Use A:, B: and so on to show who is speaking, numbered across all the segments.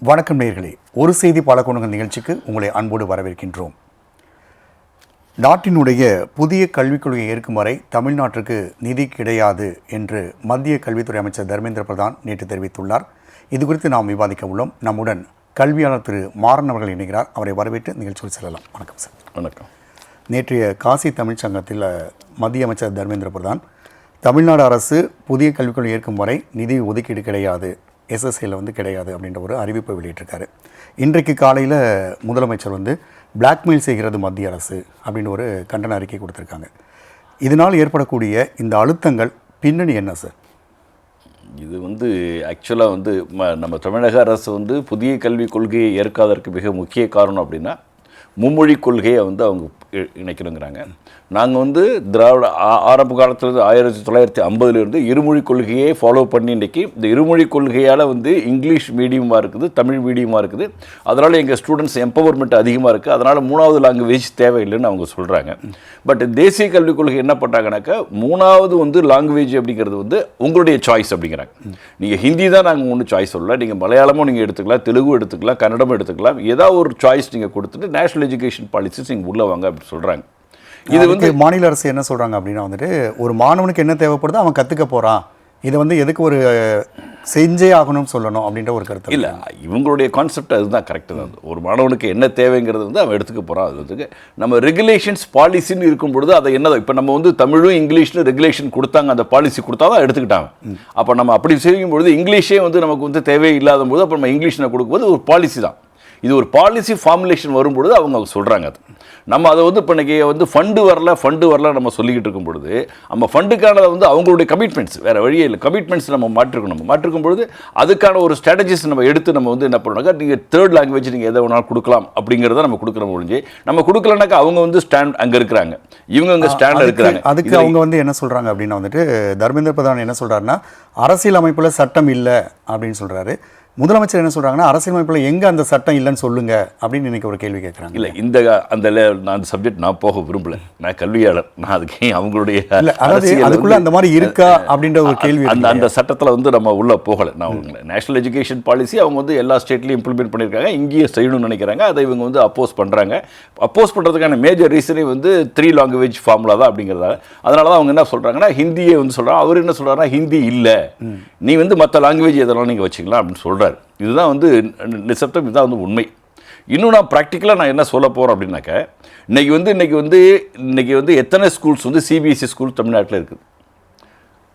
A: வணக்கம் நேர்களே. ஒரு செய்தி பல கோணங்கள் நிகழ்ச்சிக்கு உங்களை அன்போடு வரவேற்கின்றோம். நாட்டினுடைய புதிய கல்விக் கொள்கையை ஏற்கும் வரை தமிழ்நாட்டிற்கு நிதி கிடையாது என்று மத்திய கல்வித்துறை அமைச்சர் தர்மேந்திர பிரதான் நேற்று தெரிவித்துள்ளார். இது குறித்து நாம் விவாதிக்க உள்ளோம். நம்முடன் கல்வியாளர் திரு மாறன் அவர்கள் இணைகிறார். அவரை வரவேற்று நிகழ்ச்சியில் செல்லலாம். வணக்கம் சார்.
B: வணக்கம்.
A: நேற்றைய காசி தமிழ்ச் சங்கத்தில் மத்திய அமைச்சர் தர்மேந்திர பிரதான் தமிழ்நாடு அரசு புதிய கல்விக் கொள்கை ஏற்கும் வரை நிதி ஒதுக்கீடு கிடையாது. எஸ்எஸ்ஐயில் வந்து கிடையாது அப்படின்ற ஒரு அறிவிப்பை வெளியிட்டிருக்காரு. இன்றைக்கு காலையில் முதலமைச்சர் வந்து பிளாக்மெயில் செய்கிறது மத்திய அரசு அப்படின்னு ஒரு கண்டன அறிக்கை கொடுத்துருக்காங்க. இதனால் ஏற்படக்கூடிய இந்த அழுத்தங்கள் பின்னணி என்ன சார்?
B: இது வந்து ஆக்சுவலாக வந்து நம்ம தமிழக அரசு வந்து புதிய கல்விக் கொள்கையை ஏற்காததற்கு மிக முக்கிய காரணம் அப்படின்னா மும்மொழி கொள்கையை வந்து அவங்க இணைக்கணுங்கிறாங்க. நாங்கள் வந்து திராவிட ஆ- ஆரம்ப காலத்தில் ஆயிரத்தி தொள்ளாயிரத்தி ஐம்பதுலேருந்து இருமொழி கொள்கையை ஃபாலோ பண்ணி இன்றைக்கி இந்த இருமொழி கொள்கையால் வந்து இங்கிலீஷ் மீடியமாக இருக்குது தமிழ் மீடியமாக இருக்குது. அதனால் எங்கள் ஸ்டூடெண்ட்ஸ் எம்பவர்மெண்ட் அதிகமாக இருக்குது அதனால் மூணாவது லாங்குவேஜ் தேவையில்லைன்னு அவங்க சொல்கிறாங்க பட் தேசிய கல்விக் கொள்கை என்ன பண்ணுறாங்கனாக்கா மூணாவது வந்து லாங்குவேஜ் அப்படிங்கிறது வந்து உங்களுடைய சாய்ஸ் அப்படிங்கிறாங்க. நீங்கள் ஹிந்தி தான் நாங்கள் ஒன்றும் சாய்ஸ் சொல்லலை. நீங்கள் மலையாளமும் நீங்கள் எடுத்துக்கலாம் தெலுங்கும் எடுத்துக்கலாம் கன்னடமும் எடுத்துக்கலாம். ஏதாவது ஒரு சாய்ஸ் நீங்கள் கொடுத்துட்டு நேஷனல் எஜுகேஷன் பாலிசிஸ் நீங்கள் உள்ளே வாங்க அப்படின்னு சொல்கிறாங்க
A: இது வந்து மாநில அரசு என்ன சொல்கிறாங்க அப்படின்னா வந்துட்டு ஒரு மாணவனுக்கு என்ன தேவைப்படுதோ அவன் கற்றுக்க போகிறான் இதை வந்து எதுக்கு ஒரு செஞ்சே ஆகணும்னு சொல்லணும் அப்படின்ற ஒரு கருத்து
B: இல்லை இவங்களுடைய கான்செப்ட் அதுதான் கரெக்டு தான். ஒரு மாணவனுக்கு என்ன தேவைங்கிறது வந்து அவன் எடுத்துக்க போகிறான் அது வந்து நம்ம ரெகுலேஷன்ஸ் பாலிசின்னு இருக்கும் பொழுது அதை என்ன இப்போ நம்ம வந்து தமிழும் இங்கிலீஷ்னு ரெகுலேஷன் கொடுத்தாங்க அந்த பாலிசி கொடுத்தா தான் எடுத்துக்கிட்டாங்க அப்போ நம்ம அப்படி செய்யும் பொழுது இங்கிலீஷே வந்து நமக்கு வந்து தேவையில்லாத போது அப்போ நம்ம இங்கிலீஷில் கொடுக்கும்போது ஒரு பாலிசி தான். இது ஒரு பாலிசி ஃபார்முலேஷன் வரும்பொழுது அவங்க சொல்கிறாங்க அது. நம்ம அதை வந்து இப்போ இன்னைக்கு வந்து ஃபண்டு வரல ஃபண்டு வரல நம்ம சொல்லிக்கிட்டு இருக்கும் பொழுது நம்ம ஃபண்டுக்கானதை வந்து அவங்களுடைய கமிட்மெண்ட்ஸ் வேறு வழியே இல்லை. கமிட்மெண்ட்ஸ் நம்ம மாற்றிருக்கணும். நம்ம மாற்றிருக்கும் பொழுது அதுக்கான ஒரு ஸ்ட்ராட்டஜிஸ் நம்ம எடுத்து நம்ம வந்து என்ன பண்ணணும்னாக்கா நீங்கள் தேர்ட் லாங்குவேஜ் நீங்கள் எதை வேணாலும் கொடுக்கலாம் அப்படிங்கிறத நம்ம கொடுக்குற ஒழிஞ்சு நம்ம கொடுக்கலனாக்கா அவங்க வந்து ஸ்டாண்ட் அங்கே இருக்கிறாங்க. இவங்க அங்கே ஸ்டாண்டில்
A: அதுக்கு-
B: இருக்கிறாங்க.
A: அதுக்கு அவங்க வந்து என்ன சொல்றாங்க அப்படின்னா வந்துட்டு தர்மேந்திர பிரதான் என்ன சொல்றாருன்னா அரசியல் அமைப்புல சட்டம் இல்லை அப்படின்னு சொல்றாரு. முதலமைச்சர் என்ன சொல்றாங்கன்னா அரசியல் அமைப்புல எங்க அந்த சட்டம் இல்லைன்னு சொல்லுங்க அப்படின்னு இன்னைக்கு ஒரு கேள்வி கேட்கறாங்க
B: இல்லை இந்த அந்த நான் அந்த சப்ஜெக்ட் நான் போக விரும்பல. நான் கல்வியாளர். நான் அதுக்கு அவங்களுடைய
A: இல்ல அதாவது அதுக்குள்ள அந்த மாதிரி இருக்கா அப்படின்ற ஒரு கேள்வி
B: அந்த அந்த சட்டத்தில் வந்து நம்ம உள்ள போகலை. நான் நேஷனல் எஜுகேஷன் பாலிசி அவங்க வந்து எல்லா ஸ்டேட்லையும் இம்ப்ளிமெண்ட் பண்ணியிருக்காங்க இங்கேயே செய்யணும்னு நினைக்கிறாங்க. அதை இவங்க வந்து அப்போஸ் பண்ணுறாங்க அப்போஸ் பண்ணுறதுக்கான மேஜர் ரீசனே வந்து த்ரீ லாங்குவேஜ் ஃபார்முலா தான் அப்படிங்கிறதால. அதனால தான் அவங்க என்ன சொல்கிறாங்கன்னா ஹிந்தியை வந்து சொல்கிறாங்க அவர் என்ன சொல்கிறாருன்னா ஹிந்தி இல்லை. நீ வந்து மற்ற லாங்குவேஜ் எதெல்லாம் நீங்கள் வச்சுக்கலாம் அப்படின்னு சொல்கிறார் இதுதான் வந்து நிசப்தம் இதுதான் வந்து உண்மை. இன்னும் நான் ப்ராக்டிக்கலாக நான் என்ன சொல்ல போகிறேன் அப்படின்னாக்க இன்னைக்கு வந்து இன்னைக்கு வந்து இன்னைக்கு வந்து எத்தனை ஸ்கூல்ஸ் வந்து சிபிஎஸ்சி ஸ்கூல் தமிழ்நாட்டில் இருக்குது.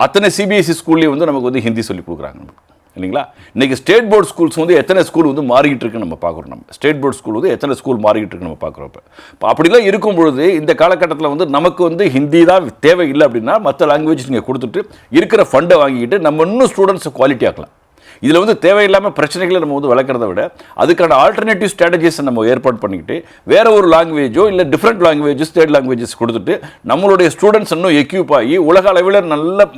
B: அத்தனை சிபிஎஸ்சி ஸ்கூல்லேயும் வந்து நமக்கு வந்து ஹிந்தி சொல்லி கொடுக்குறாங்க நமக்கு. இல்லைங்களா? இன்றைக்கி ஸ்டேட் போர்ட் ஸ்கூல்ஸ் வந்து எத்தனை ஸ்கூல் வந்து மாறிக்கிட்டு இருக்குன்னு நம்ம பார்க்குறோம் நம்ம. ஸ்டேட் போர்ட் ஸ்கூல் வந்து எத்தனை ஸ்கூல் மாறிக்கிட்டு இருக்குன்னு நம்ம பார்க்குறோம் இப்போ. அப்படிலாம் இருக்கும் பொழுது இந்த காலகட்டத்தில் வந்து நமக்கு வந்து ஹிந்தி தான் தேவை இல்லை அப்படின்னா மற்ற லாங்குவேஜ் நீங்கள் கொடுத்துட்டு இருக்கிற ஃபண்டை வாங்கிக்கிட்டு நம்ம இன்னும் ஸ்டூடெண்ட்ஸை குவாலிட்டி ஆக்கலாம். இதில் வந்து தேவையில்லாமல் பிரச்சனைகளை நம்ம வந்து வளர்க்குறத விட அதுக்கான ஆல்டர்னேட்டிவ் ஸ்ட்ராட்டஜிஸை நம்ம ஏற்பாடு பண்ணிக்கிட்டு வேற ஒரு லாங்குவேஜோ இல்லை டிஃப்ரெண்ட் லாங்குவேஜஸ் தேர்ட் லாங்குவேஜஸ் கொடுத்துட்டு நம்மளுடைய ஸ்டூடெண்ட்ஸ் இன்னும் எக்யூப் ஆகி உலக அளவில் நல்ல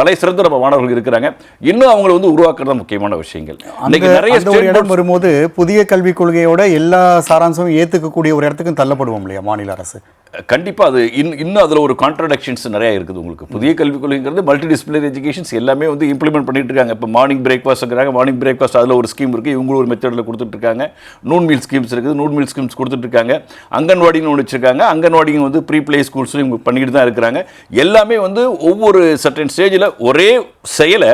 B: தலை சிறந்த நம்ம மாணவர்கள் இருக்கிறாங்க. இன்னும் அவங்கள வந்து உருவாக்குறது முக்கியமான விஷயங்கள்.
A: அந்த
B: நிறைய
A: இடம் வரும்போது புதிய கல்விக் கொள்கையோட எல்லா சாராம்சமும் ஏத்துக்கக்கூடிய ஒரு இடத்துக்கும் தள்ளப்படுவோம் இல்லையா மாநில அரசு?
B: கண்டிப்பாக அது இன் இன்னும் அதில் ஒரு கான்ட்ரடக்ஷன்ஸ் நிறையா இருக்குது உங்களுக்கு. புதிய கல்விக் கொள்கைங்கிறது மல்டி டிசிப்ளினரி எஜுகேஷன்ஸ் எல்லாமே வந்து இம்ப்ளிமெண்ட் பண்ணிட்டு இருக்காங்க. இப்போ மார்னிங் பிரேக்ஃபாஸ்ட்ங்கிறாங்க மார்னிங் பிரேக்ஃபாஸ்ட் அதில் ஒரு ஸ்கீம் இருக்குது இவங்களும் ஒரு மெத்தடில் கொடுத்துட்ருக்காங்க நூன் மீல் ஸ்கீம்ஸ் இருக்குது. நூன் மீல் ஸ்கீம்ஸ் கொடுத்துட்ருக்காங்க அங்கன்வாடின்னு ஒன்று வச்சுருக்காங்க. அங்கன்வாடிங்க வந்து ப்ரீ ப்ளே ஸ்கூல்ஸ்லையும் இவங்க பண்ணிக்கிட்டு தான் இருக்கிறாங்க. எல்லாமே வந்து ஒவ்வொரு சர்டன் ஸ்டேஜில் ஒரே செயலை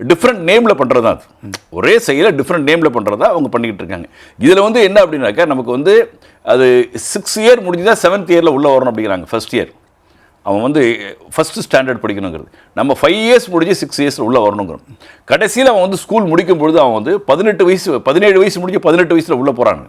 B: டிஃப்ரெண்ட் நேமில் பண்ணுறது தான் அது. ஒரே செயலை டிஃப்ரெண்ட் நேமில் பண்ணுறதா அவங்க பண்ணிக்கிட்டு இருக்காங்க. இதில் வந்து என்ன அப்படின்னாக்கா நமக்கு வந்து அது சிக்ஸ் இயர் முடிஞ்சுதான் செவன்த் இயரில் உள்ளே வரணும் அப்படிங்கிறாங்க ஃபர்ஸ்ட் இயர் அவன் வந்து ஃபஸ்ட்டு ஸ்டாண்டர்ட் படிக்கணுங்கிறது. நம்ம ஃபைவ் இயர்ஸ் முடிஞ்சு சிக்ஸ் இயர்ஸில் உள்ளே வரணுங்கிறோம். கடைசியில் அவன் வந்து ஸ்கூல் முடிக்கும் பொழுது அவன் வந்து பதினெட்டு வயசு பதினேழு வயசு முடிஞ்சு பதினெட்டு வயசில் உள்ளே போகிறாங்க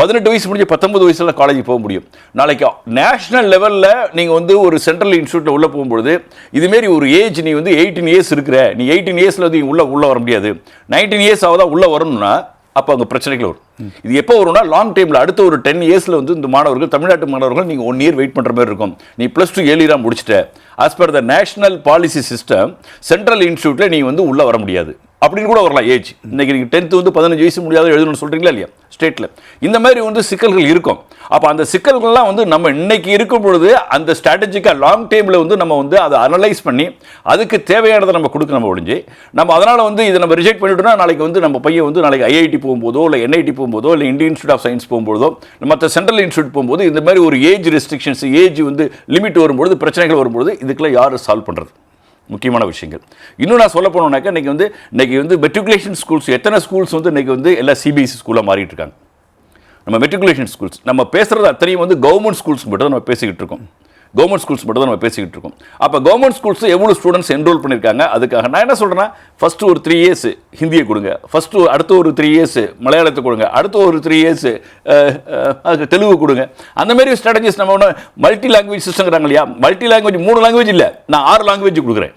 B: பதினெட்டு வயசு முடிஞ்சு பத்தொம்பது வயசில் காலேஜ் போக முடியும். நாளைக்கு நேஷ்னல் லெவலில் நீங்கள் வந்து ஒரு சென்ட்ரல் இன்ஸ்டியூட்டில் உள்ளே போகும்பொழுது இதுமாரி ஒரு ஏஜ் நீ வந்து எயிட்டீன் இயர்ஸ் இருக்கிற நீ எயிட்டீன் இயர்ஸில் வந்து உள்ளே உள்ளே வர முடியாது. நைன்டீன் இயர்ஸ் ஆகுதா உள்ளே வரணும்னா அப்போ அங்கே பிரச்சனைகள் வரும். இது எப்போ வரும்னா லாங் டைமில் அடுத்த ஒரு டென் இயர்ஸில் வந்து இந்த மாணவர்கள் தமிழ்நாட்டு மாணவர்கள் நீங்கள் ஒன் இயர் வெயிட் பண்ணுற மாதிரி இருக்கும். நீ ப்ளஸ் டூ ஏழியராக முடிச்சிட்ட. As per the national policy system central இன்ஸ்டியூட்டில் நீ வந்து உள்ளே வர முடியாது. அப்படின்னு கூட வரலாம் ஏஜ். இன்னைக்கு நீங்கள் டென்த்து வந்து பதினஞ்சு வயசு முடியாத எழுதணும்னு சொல்கிறீங்களா இல்லையா? ஸ்டேட்டில் இந்த மாதிரி வந்து சிக்கல்கள் இருக்கும். அப்போ அந்த சிக்கல்கள்லாம் வந்து நம்ம இன்னைக்கு இருக்கும் பொழுது அந்த ஸ்ட்ராட்டஜிக்காக லாங் டைமில் வந்து நம்ம வந்து அதை அனலைஸ் பண்ணி அதுக்கு தேவையானதை நம்ம கொடுக்க நம்ம ஒழிஞ்சு நம்ம அதனால் வந்து இதை நம்ம ரிஜெக்ட் பண்ணிட்டோம்னா நாளைக்கு வந்து நம்ம பையன் வந்து நாளைக்கு ஐஐடி போகும்போதோ இல்லை என்ஐடி போகும்போதோ இல்லை இந்தியன் இன்ஸ்டியூட் ஆஃப் சயின்ஸ் போகும்போதோ மற்ற சென்ட்ரல் இன்ஸ்டியூட் போகும்போது இந்த மாதிரி ஒரு ஏஜ் ரெஸ்ட்ரிக்ஷன்ஸ் ஏஜ் வந்து லிமிட் வரும்பொழுது பிரச்சனைகள் வரும்பொழுது இதுக்கெல்லாம் யார் சால்வ் பண்ணுறது முக்கியமான விஷயங்கள். இன்னும் நான் சொல்ல போனோம்னாக்கா இன்னைக்கு வந்து இன்னைக்கு வந்து மெட்ரிகுலேஷன் ஸ்கூல்ஸ் எத்தனை ஸ்கூல்ஸ் வந்து இன்னைக்கு வந்து எல்லா சிபிஎஸ்சி ஸ்கூலாக மாறிட்டு இருக்காங்க. நம்ம மெட்ரிகுலேஷன் ஸ்கூல்ஸ் நம்ம பேசுகிறது அத்தனையும் வந்து கவர்மெண்ட் ஸ்கூல்ஸ் மட்டும் நம்ம பேசிக்கிட்டு இருக்கோம். கவர்மெண்ட் ஸ்கூல்ஸ் மட்டும் தான் நம்ம பேசிக்கிட்டு இருக்கோம். அப்போ கவர்மெண்ட் ஸ்கூல்ஸ் எவ்வளோ ஸ்டூடெண்ட்ஸ் என்ரோல் பண்ணியிருக்காங்க அதுக்காக நான் என்ன சொல்கிறேன்னா ஃபஸ்ட்டு ஒரு த்ரீ இயர்ஸ் ஹிந்தியை கொடுங்க. ஃபஸ்ட்டு அடுத்த ஒரு த்ரீ இயர்ஸ் மலையாளத்தை கொடுங்க. அடுத்த ஒரு த்ரீ இயர்ஸ் தெலுங்கு கொடுங்க. அந்த மாதிரி ஸ்ட்ராட்டஜிஸ் நம்ம ஒன்று மல்டி லாங்குவேஜ் சிஸ்டங்கிறாங்க இல்லையா? மல்டி லாங்குவேஜ் மூணு லாங்குவேஜ் இல்லை. நான் ஆறு லாங்குவேஜ் கொடுக்குறேன்.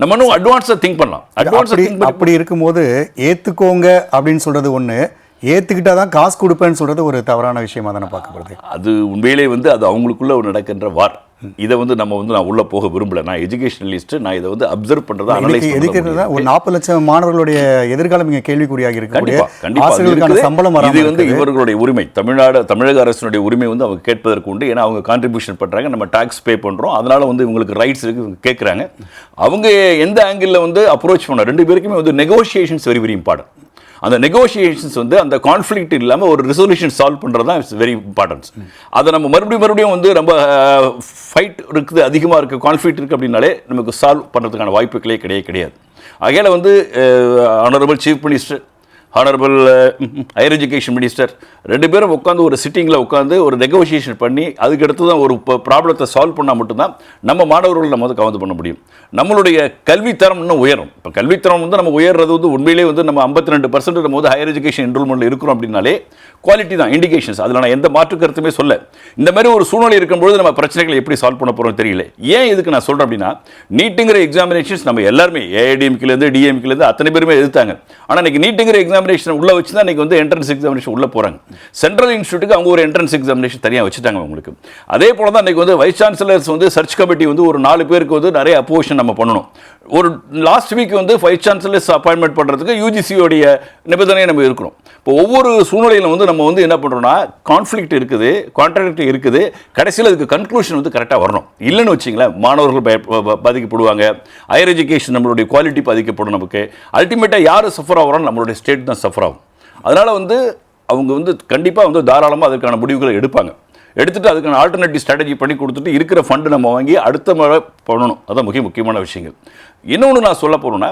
B: நம்ம இன்னும் அட்வான்ஸாக திங்க் பண்ணலாம். அட்வான்ஸாக
A: அப்படி இருக்கும்போது ஏத்துக்கோங்க அப்படின்னு சொல்றது ஒண்ணு. ஏத்துக்கிட்டா தான் காசு கொடுப்பேன்னு சொல்றது ஒரு தவறான விஷயமா தானே பார்க்கப்படுது.
B: அது உண்மையிலே வந்து அது அவங்களுக்குள்ள ஒரு நடக்கின்ற வார் இதை வந்து நம்ம வந்து நான் உள்ள போக விரும்பல. நான் எஜுகேஷனலிஸ்ட் நான் இதை வந்து அப்சர்வ் பண்றதா அனலைஸ்
A: ஒரு நாற்பது லட்சம் மாணவர்களுடைய எதிர்காலம் இங்க கேள்விக்குறியாக
B: இருக்குது.
A: சம்பளம்
B: இது வந்து. இவர்களுடைய உரிமை. தமிழ்நாடு தமிழக அரசினுடைய உரிமை வந்து அவங்க கேட்பதற்கு உண்டு. ஏன்னா அவங்க கான்ட்ரிபியூஷன் பண்றாங்க. நம்ம டாக்ஸ் பே பண்றோம். அதனால வந்து இவங்களுக்கு ரைட்ஸ் இருக்கு இவங்க கேட்குறாங்க அவங்க எந்த ஆங்கிளில் வந்து அப்ரோச் பண்ண ரெண்டு பேருக்குமே வந்து நெகோஷியேஷன்ஸ் வெரி வெரி இம்பார்ட்டன்ட் அந்த நெகோஷியேஷன்ஸ் வந்து அந்த கான்ஃப்ளிக்ட் இல்லாமல் ஒரு ரெசல்யூஷன் சால்வ் பண்ணுறது தான் இட்ஸ் வெரி இம்பார்ட்டன்ஸ் அதை நம்ம மறுபடியும் மறுபடியும் வந்து ரொம்ப ஃபைட் இருக்குது அதிகமாக இருக்குது கான்ஃப்ளிக்ட் இருக்குது அப்படின்னாலே நமக்கு சால்வ் பண்ணுறதுக்கான வாய்ப்புகளே கிடையாது கிடையாது. அகையில் வந்து honourable chief minister honourable higher education minister ரெண்டு பேரும் உட்காந்து ஒரு சிட்டிங்கில் உட்காந்து ஒரு நெகோசியேஷன் பண்ணி அதுக்கடுத்து தான் ஒரு ப்ராப்ளத்தை சால்வ் பண்ணால் மட்டும்தான் நம்ம மாணவர்கள் நம்ம வந்து கவனம் பண்ண முடியும். நம்மளுடைய கல்வித்தரம் இன்னும் உயரும். இப்போ கல்வித்தரம் வந்து நம்ம உயர்றது வந்து உண்மையிலே வந்து நம்ம ஐம்பத்தி ரெண்டு பர்சன்ட் நம்ம வந்து ஹையர் எஜுகேஷன் என்ரோல்மெண்ட்டில் இருக்கிறோம் அப்படின்னாலே குவாலிட்டி தான் இண்டிகேஷன்ஸ் அதில் நான் எந்த மாற்று கருத்துமே சொல்ல. இந்த மாதிரி ஒரு சூழ்நிலை இருக்கும்பொழுது நம்ம பிரச்சனைகளை எப்படி சால்வ் பண்ண போகிறோம் தெரியல. ஏன் இதுக்கு நான் சொல்கிறேன் அப்படின்னா நீட்டுங்கிற எக்ஸாமினேஷன்ஸ் நம்ம எல்லாருமே ஏஐடிஎம்கிலேருந்து டிஎம்கிலேருந்து அத்தனை பேருமே எதிர்த்தாங்க. ஆனால் இன்னைக்கு நீட்டுங்கிற எக்ஸாம் எக்ஸாமினேஷன் உள்ள வச்சு தான் இன்னைக்கு வந்து என்ட்ரன்ஸ் எக்ஸாமினேஷன் உள்ள போகிறாங்க சென்ட்ரல் இன்ஸ்டியூட்டுக்கு அவங்க ஒரு என்ட்ரன்ஸ் எக்ஸாமினேஷன் தனியாக வச்சுட்டாங்க அவங்களுக்கு. அதே போல தான் இன்றைக்கி வந்து வைஸ் சான்சலர்ஸ் வந்து சர்ச் கமிட்டி வந்து ஒரு நாலு பேருக்கு வந்து நிறைய அப்போஷன் நம்ம பண்ணணும். ஒரு லாஸ்ட் வீக் வந்து வைஸ் சான்சலர்ஸ் அப்பாயின்மெண்ட் பண்ணுறதுக்கு யூஜிசியோடைய நிபந்தனையை நம்ம இருக்கிறோம். இப்போ ஒவ்வொரு சூழ்நிலையிலும் வந்து நம்ம வந்து என்ன பண்ணுறோம்னா கான்ஃப்ளிக்ட் இருக்குது கான்ட்ராக்ட் இருக்குது. கடைசியில் அதுக்கு கன்க்ளூஷன் வந்து கரெக்டாக வரணும். இல்லைன்னு வச்சிங்களேன் மாணவர்கள் பய பாதிக்கப்படுவாங்க. ஹையர் எஜுகேஷன் நம்மளுடைய குவாலிட்டி பாதிக்கப்படும் நமக்கு. அல்டிமேட்டாக யார் சஃபர் ஆகிறோம் நம்மளுடைய ஸ்டேட் தான் சஃபர் ஆகும். அதனால் வந்து அவங்க வந்து கண்டிப்பாக வந்து தாராளமாக அதற்கான முடிவுகளை எடுப்பாங்க. எடுத்துகிட்டு அதுக்கான ஆல்டர்னேட்டிவ் ஸ்ட்ராட்டஜி பண்ணி கொடுத்துட்டு இருக்கிற ஃபண்டு நம்ம வாங்கி அடுத்த முறை பண்ணணும். அதான் முக்கிய முக்கியமான விஷயங்கள். இன்னொன்று நான் சொல்ல போகிறேன்னா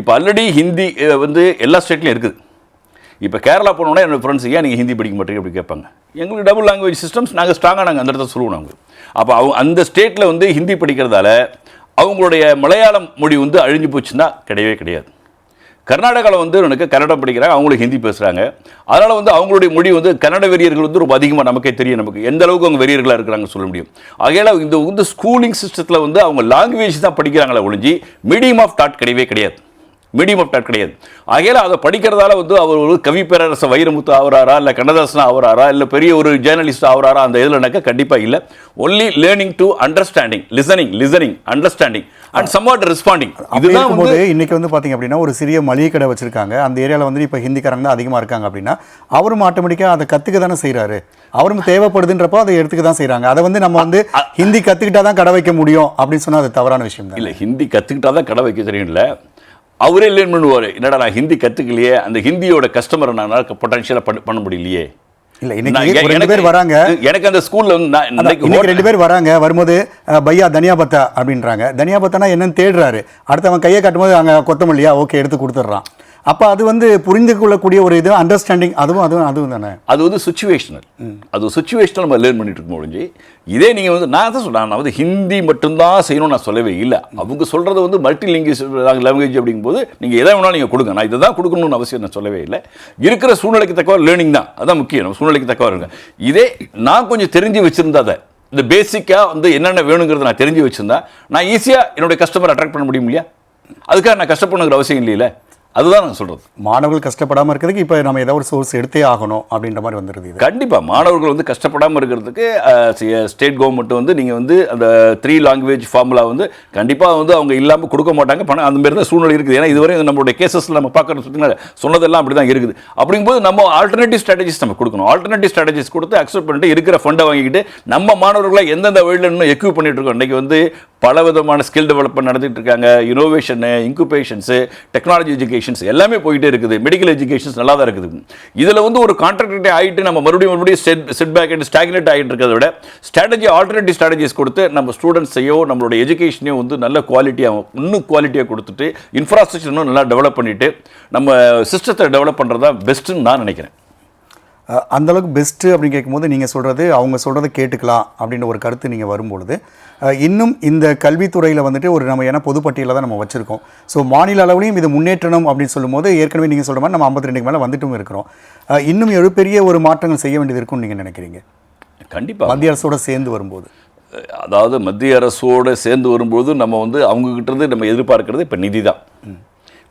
B: இப்போ ஆல்ரெடி ஹிந்தி வந்து எல்லா ஸ்டேட்லையும் இருக்குது. இப்போ கேரளா போனோன்னா என்னோட ஃப்ரெண்ட்ஸ் ஏன் நீங்கள் ஹிந்தி படிக்க மாட்டீங்க அப்படி கேட்பாங்க. எங்களுக்கு டபுள் லாங்குவேஜ் சிஸ்டம்ஸ் நாங்கள் ஸ்ட்ராங்காக நாங்கள் அந்த இடத்துல சொல்லுவோம் நாங்கள் அப்போ அவங்க அந்த ஸ்டேட்டில் வந்து ஹிந்தி படிக்கிறதால அவங்களுடைய மலையாளம் மொழி வந்து அழிஞ்சு போச்சுன்னா கிடையவே கிடையாது. கர்நாடகாவில் வந்து எனக்கு கன்னடம் படிக்கிறாங்க அவங்களுக்கு ஹிந்தி பேசுகிறாங்க அதனால் வந்து அவங்களுடைய மொழி வந்து கன்னட வெறியர்கள் வந்து ரொம்ப அதிகமாக நமக்கே தெரியும் நமக்கு. எந்த அளவுக்கு அவங்க வெறியர்களாக இருக்கிறாங்க சொல்ல முடியும். ஆகையால் இந்த வந்து ஸ்கூலிங் சிஸ்டத்தில் வந்து அவங்க லாங்குவேஜ் தான் படிக்கிறாங்களே ஒழிஞ்சு மீடியம் ஆஃப் தாட் கிடையவே கிடையாது. மீடியம் ஆஃப் தாட் கிடையாது. ஆகையால் அதை படிக்கிறதால வந்து அவர் ஒரு கவி பேரரச வைரமுத்து ஆவராரா இல்லை கண்ணதாசனா ஆவராரா இல்லை பெரிய ஒரு ஜேர்னலிஸ்ட் ஆவராரா அந்த இதுலனாக்கா கண்டிப்பாக இல்லை. Only learning to understanding listening listening understanding and somewhat responding இதுதான்
A: இருக்கும்போது இன்னைக்கு வந்து பாத்தீங்க அப்படின்னா ஒரு சிறிய மளிகை கடை வச்சிருக்காங்க. அந்த ஏரியாவில் வந்து இப்போ ஹிந்திக்காரங்க தான் அதிகமாக இருக்காங்க அப்படின்னா அவரும் ஆட்டோமேட்டிக்காக அதை கற்றுக்க தானே செய்கிறாரு அவரும் தேவைப்படுதுன்றப்போ அதை எடுத்துக்க தான் செய்கிறாங்க அதை வந்து நம்ம வந்து ஹிந்தி கற்றுக்கிட்டா தான் கடை வைக்க முடியும் அப்படின்னு சொன்னால் அது தவறான விஷயம் தான்.
B: இல்லை ஹிந்தி கற்றுக்கிட்டா தான் கடை வைக்க தெரியும்ல. அவரே லேர்ன் பண்ணுவார். என்னடா நான் ஹிந்தி கற்றுக்கலையே அந்த ஹிந்தியோட கஸ்டமரை நான் பொட்டன்ஷியலாக பண்ண பண்ண முடியலையே.
A: இல்லை இன்னைக்கு ரெண்டு பேர் வராங்க.
B: எனக்கு அந்த ஸ்கூல்ல இன்னைக்கு
A: ரெண்டு பேர் வராங்க. வரும்போது பையா தனியா பத்தா அப்படின்றாங்க. தனியா பத்தானா என்னன்னு தேடுறாரு. அடுத்து அவன் கையை காட்டும்போது அங்கே கொத்தமல்லியா? ஓகே எடுத்து கொடுத்துட்றான். அப்போ அது வந்து புரிந்து கொள்ளக்கூடிய ஒரு இது அண்டர்ஸ்டாண்டிங் அதுவும் அதுவும் அதுவும் தானே?
B: அது வந்து சுச்சுவேஷனல் அது சுச்சுவேஷனல் நம்ம லேர்ன் பண்ணிட்டு இருக்க முடிஞ்சு இதே நீங்கள் வந்து நான் தான் சொல்கிறேன் நான் வந்து ஹிந்தி மட்டும்தான் செய்யணும்னு நான் சொல்லவே இல்லை. அவங்க சொல்கிறது வந்து மல்டி லிங்குவேஜ் லாங்குவேஜ் அப்படிங்கும்போது நீங்கள் எதை வேணாலும் நீங்கள் கொடுங்க. நான் இதை தான் கொடுக்கணும்னு அவசியம் நான் சொல்லவே இல்லை. இருக்கிற சூழ்நிலைக்கு தக்கவா லேர்னிங் தான். அதான் முக்கியம். நம்ம சூழ்நிலைக்கு தக்கவா இருங்க. இதே நான் கொஞ்சம் தெரிஞ்சு வச்சுருந்தா அதை. இந்த பேசிக்காக வந்து என்னென்ன வேணுங்கிறத நான் தெரிஞ்சு வச்சிருந்தா நான் ஈஸியாக என்னுடைய கஸ்டமர் அட்ராக்ட் பண்ண முடியும் இல்லையா? அதுக்காக நான் கஷ்டப்படணுங்கிற அவசியம் இல்லையில? அதுதான் நான் சொல்கிறது
A: மாணவர்கள் கஷ்டப்படாமல் இருக்கிறதுக்கு இப்போ நம்ம ஏதாவது ஒரு சோர்ஸ் எடுத்தே ஆகணும் அப்படின்ற மாதிரி வந்துடுது இது.
B: கண்டிப்பாக மாணவர்கள் வந்து கஷ்டப்படாமல் இருக்கிறதுக்கு ஸ்டேட் கவர்மெண்ட் வந்து நீங்கள் வந்து அந்த த்ரீ லாங்குவேஜ் ஃபார்முலா வந்து கண்டிப்பாக வந்து அவங்க இல்லாமல் கொடுக்க மாட்டாங்க. பணம் அந்த மாதிரி தான் சூழ்நிலை இருக்குது. ஏன்னா இதுவரை நம்மளுடைய கேசஸில் நம்ம பார்க்கறது பார்த்தீங்கன்னா சொன்னதெல்லாம் அப்படி தான் இருக்குது. அப்படிங்கும்போது நம்ம ஆல்டர்னேட்டிவ் ஸ்ட்ராட்டஜிஸ் நம்ம கொடுக்கணும். ஆல்டர்னேட்டிவ் ஸ்ட்ராட்டஜிஸ் கொடுத்து அக்செப்ட் பண்ணிட்டு இருக்கிற ஃபண்டை வாங்கிக்கிட்டு நம்ம மாணவர்களை எந்தெந்த வழியில் இன்னும் எக்யூப் பண்ணிட்டு இருக்கோம். இன்றைக்கி வந்து பல விதமான ஸ்கில் டெவலப்மெண்ட் நடத்திட்டு இருக்காங்க இனோவேஷனு இன்குபேஷன்ஸு டெக்னாலஜி எஜுகேஷன்ஸ் எல்லாமே போயிட்டே இருக்குது. மெடிக்கல் எஜுகேஷன்ஸ் நல்லா தான் இருக்குது. இதில் வந்து ஒரு கான்ட்ராக்டே ஆகிட்டு நம்ம மறுபடியும் மறுபடியும் set set back and stagnate ஆகிட்டு இருக்கிறத விட ஸ்ட்ராட்டஜி ஆல்டர்னேட்டிவ் ஸ்ட்ராட்டஜிஸ் கொடுத்து நம்ம ஸ்டூடெண்ட்ஸையோ நம்மளோட எஜுகேஷனையோ வந்து நல்ல குவாலிட்டியாக இன்னும் குவாலிட்டியாக கொடுத்துட்டு இன்ஃப்ராஸ்ட்ரக்சர் இன்னும் நல்லா டெவலப் பண்ணிட்டு நம்ம சிஸ்டத்தை டெவலப் பண்ணுறது தான் பெஸ்ட்டுன்னு நான் நினைக்கிறேன்.
A: அஹ் அந்த அளவுக்கு பெஸ்ட்டு அப்படின்னு கேட்கும்போது நீங்கள் சொல்கிறது அவங்க சொல்கிறத கேட்டுக்கலாம் அப்படின்ற ஒரு கருத்து நீங்கள் வரும்பொழுது இன்னும் இந்த கல்வித்துறையில் வந்துட்டு ஒரு நம்ம ஏன்னா பொதுப்பட்டியலில் தான் நம்ம வச்சுருக்கோம். ஸோ மாநில அளவுலையும் இது முன்னேற்றணும் அப்படின்னு சொல்லும்போது ஏற்கனவே நீங்கள் சொல்கிற மாதிரி நம்ம ஐம்பத்தி ரெண்டுக்கு மேலே வந்துட்டும் இருக்கிறோம். இன்னும் எழுபெரிய ஒரு மாற்றங்கள் செய்ய வேண்டியது இருக்கும்னு நீங்கள் நினைக்கிறீங்க?
B: கண்டிப்பாக
A: மத்திய அரசோட சேர்ந்து வரும்போது.
B: அதாவது மத்திய அரசோடு சேர்ந்து வரும்போது நம்ம வந்து அவங்ககிட்ட இருந்து நம்ம எதிர்பார்க்கறது இப்போ நிதி தான்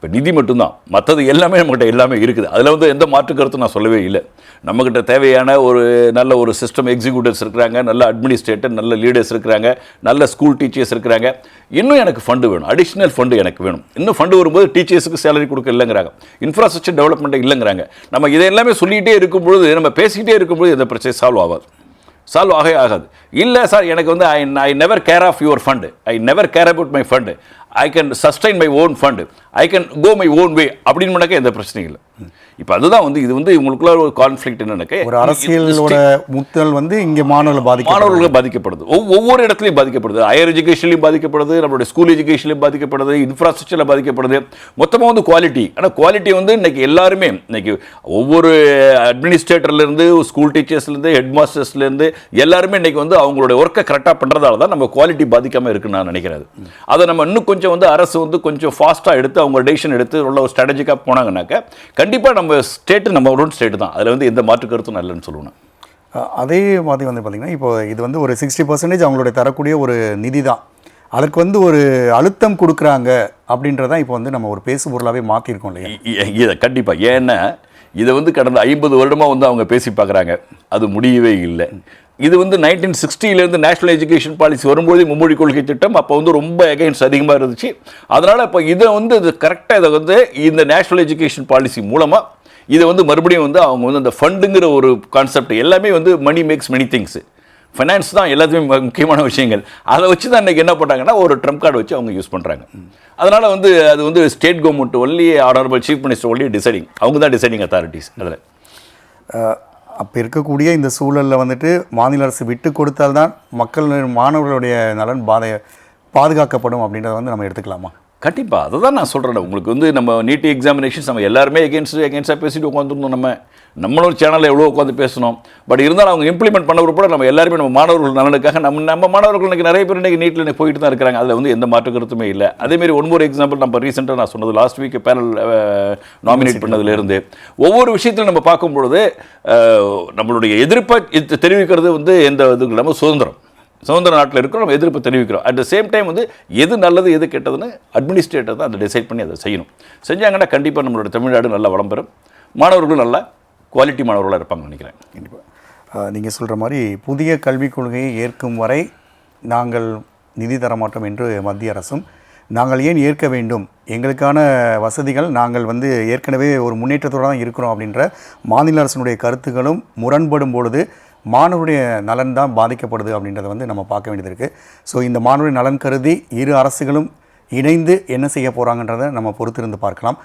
B: இப்போ நிதி மட்டும்தான். மற்றது எல்லாமே நம்மகிட்ட எல்லாமே இருக்குது. அதில் வந்து எந்த மாற்று கருத்தும் நான் சொல்லவே இல்லை. நம்மக்கிட்ட தேவையான ஒரு நல்ல ஒரு சிஸ்டம் எக்ஸிக்யூட்டிவ்ஸ் இருக்கிறாங்க நல்ல அட்மினிஸ்ட்ரேட்டர் நல்ல லீடர்ஸ் இருக்கிறாங்க நல்ல ஸ்கூல் டீச்சர்ஸ் இருக்கிறாங்க. இன்னும் எனக்கு ஃபண்டு வேணும். அடிஷ்னல் ஃபண்டு எனக்கு வேணும். இன்னும் ஃபண்டு வரும்போது டீச்சர்ஸுக்கு சேலரி கொடுக்க இல்லைங்கிறாங்க. Infrastructure development இல்லைங்கிறாங்க. நம்ம இதை எல்லாமே சொல்லிகிட்டே இருக்கும்பொழுது நம்ம பேசிக்கிட்டே இருக்கும்பொழுது இந்த பிரச்சனை சால்வ் ஆகாது. சால்வ் ஆகவே ஆகாது. இல்லை சார் எனக்கு வந்து I I never care of your fund I never care about my fund I can sustain my own fund I can go my own way அப்படின்னு பண்ணாக்க எந்த பிரச்சனையும் இல்லை. இப்போ அதுதான் வந்து இது வந்து இவங்களுக்குள்ள ஒரு கான்ஃப்ளிக்ட் என்னன்னு
A: ஒரு அரசியலோட முத்தல் வந்து இங்கே மாணவர்கள் பாதிக்க
B: மாணவர்கள் பாதிக்கப்படுது. ஒவ்- ஒவ்வொரு இடத்துலையும் பாதிக்கப்படுது. ஹையர் எஜுகேஷன்லையும் பாதிக்கப்படுது நம்மளுடைய ஸ்கூல் எஜுகேஷன்லையும் பாதிக்கப்படுது இன்ஃப்ராஸ்ட்ரக்சரில் பாதிக்கப்படுது. மொத்தமாக வந்து குவாலிட்டி ஆனால் குவாலிட்டி வந்து இன்னைக்கு எல்லாருமே இன்னைக்கு ஒவ்வொரு அட்மினிஸ்ட்ரேட்டர்லேருந்து ஸ்கூல் டீச்சர்ஸ்லேருந்து ஹெட் மாஸ்டர்ஸ்லேருந்து எல்லாருமே இன்னைக்கு வந்து அவங்களுடைய ஒர்க்கை கரெக்டாக பண்ணுறதால தான் நம்ம குவாலிட்டி பாதிக்காமல் இருக்குன்னு நான் நினைக்கிறேன் அது. அதை நம்ம இன்னும் கொஞ்சம் வந்து அரசு வந்து கொஞ்சம் ஃபாஸ்ட்டாக எடுத்து அவங்க டெசிஷன் எடுத்து உள்ள ஒரு ஸ்ட்ராட்டஜிக்காக போனாங்கன்னாக்க கண்டிப்பாக நம்ம ஸ்டேட்டு நம்ம ஒரு ஸ்டேட்டு தான். அதில் வந்து எந்த மாற்று கருத்தும் நல்லன்னு
A: அஹ் அதே மாதிரி வந்து பார்த்திங்கன்னா இப்போ இது வந்து ஒரு சிக்ஸ்டி பர்சன்டேஜ் அவங்களுடைய தரக்கூடிய ஒரு நிதி தான் அதற்கு வந்து ஒரு அழுத்தம் கொடுக்குறாங்க அப்படின்றதான் இப்போ வந்து நம்ம ஒரு பேசு பொருளாகவே மாற்றிருக்கோம் இல்லையா?
B: இதை கண்டிப்பாக ஏன்னா இதை வந்து கடந்த ஐம்பது வருடமாக வந்து அவங்க பேசி பார்க்குறாங்க. அது முடியவே இல்லை. இது வந்து நைன்டீன் சிக்ஸ்டிலேருந்து நேஷனல் எஜுகேஷன் பாலிசி வரும்போது மும்மொழி கொள்கை திட்டம் அப்போ வந்து ரொம்ப அகைன்ஸ்ட் அதிகமாக இருந்துச்சு. அதனால் இப்போ இதை வந்து இது கரெக்டாக இதை வந்து இந்த நேஷனல் எஜுகேஷன் பாலிசி மூலமாக இதை வந்து மறுபடியும் வந்து அவங்க வந்து அந்த ஃபண்டுங்கிற ஒரு கான்செப்ட் எல்லாமே வந்து money makes many things finance தான் எல்லாத்துக்குமே முக்கியமான விஷயங்கள். அதை வச்சு தான் இன்றைக்கி என்ன பண்ணுறாங்கன்னா ஒரு ட்ரம்ப் கார்டு வச்சு அவங்க யூஸ் பண்ணுறாங்க அதனால் வந்து அது வந்து state government only honourable chief minister only deciding அவங்க தான் டிசைடிங் அத்தாரிட்டிஸ் அதில்
A: அப்போ இருக்கக்கூடிய இந்த சூழலில் வந்துட்டு மாநில அரசு விட்டு கொடுத்தால்தான் மக்கள் மாணவர்களுடைய நலன் பாதை பாதுகாக்கப்படும் அப்படின்றத வந்து நம்ம எடுத்துக்கலாமா?
B: கண்டிப்பாக அதை தான் நான் சொல்கிறேன் உங்களுக்கு வந்து நம்ம நீட் எக்ஸாமினேஷன்ஸ் நம்ம எல்லாருமே எகேன்ஸ்ட் எகேன்ஸ்டாக பேசிட்டு உட்காந்துருந்தோம் நம்ம. நம்மளும் சேனலில் எவ்வளோ உட்காந்து பேசணும் பட் இருந்தாலும் அவங்க இம்ப்ளிமெண்ட் பண்ண கூட நம்ம எல்லாருமே நம்ம மாணவர்கள் நலனுக்காக நம்ம நம்ம மாணவர்கள் இன்னைக்கு நிறைய பேர் இன்னைக்கு நீட்டில் போயிட்டு தான் இருக்கிறாங்க. அதில் வந்து எந்த மாற்று கருத்துமே இல்லை. அதேமாரி ஒன் ஒரு எக்ஸாம்பிள் நம்ம ரீசெண்டாக நான் சொன்னது லாஸ்ட் வீக் பேனல் நாமினேட் பண்ணதுலேருந்து ஒவ்வொரு விஷயத்திலும் நம்ம பார்க்கும்பொழுது அஹ், நம்மளுடைய எதிர்ப்பை தெரிவிக்கிறது வந்து எந்த இதுக்கு இல்லாமல் சுதந்திரம். சுதந்திர நாட்டில் இருக்கிறோம் நம்ம எதிர்ப்பு தெரிவிக்கிறோம். அட் த சேம் டைம் வந்து எது நல்லது எது கெட்டதுன்னு அட்மினிஸ்ட்ரேட்டர் தான் அதை டிசைட் பண்ணி அதை செய்யணும். செஞ்சாங்கன்னா கண்டிப்பாக நம்மளோட தமிழ்நாடு நல்லா வளம் பெறும். மாணவர்களும் நல்லா குவாலிட்டி மாணவர்களாக இருப்பாங்கன்னு நினைக்கிறேன்.
A: கண்டிப்பாக நீங்கள் சொல்கிற மாதிரி புதிய கல்விக் கொள்கையை ஏற்கும் வரை நாங்கள் நிதி தர மாட்டோம் என்று மத்திய அரசும் நாங்கள் ஏன் ஏற்க வேண்டும்? எங்களுக்கான வசதிகள் நாங்கள் வந்து ஏற்கனவே ஒரு முன்னேற்றத்தோடு தான் இருக்கிறோம் அப்படின்ற மாநில அரசினுடைய கருத்துக்களும் முரண்படும் பொழுது மாணவருடைய நலன் தான் பாதிக்கப்படுது அப்படின்றத வந்து நம்ம பார்க்க வேண்டியது இருக்குது ஸோ இந்த மாணவருடைய நலன் கருதி இரு அரசுகளும் இணைந்து என்ன செய்ய போகிறாங்கன்றதை நம்ம பொறுத்திருந்து பார்க்கலாம்.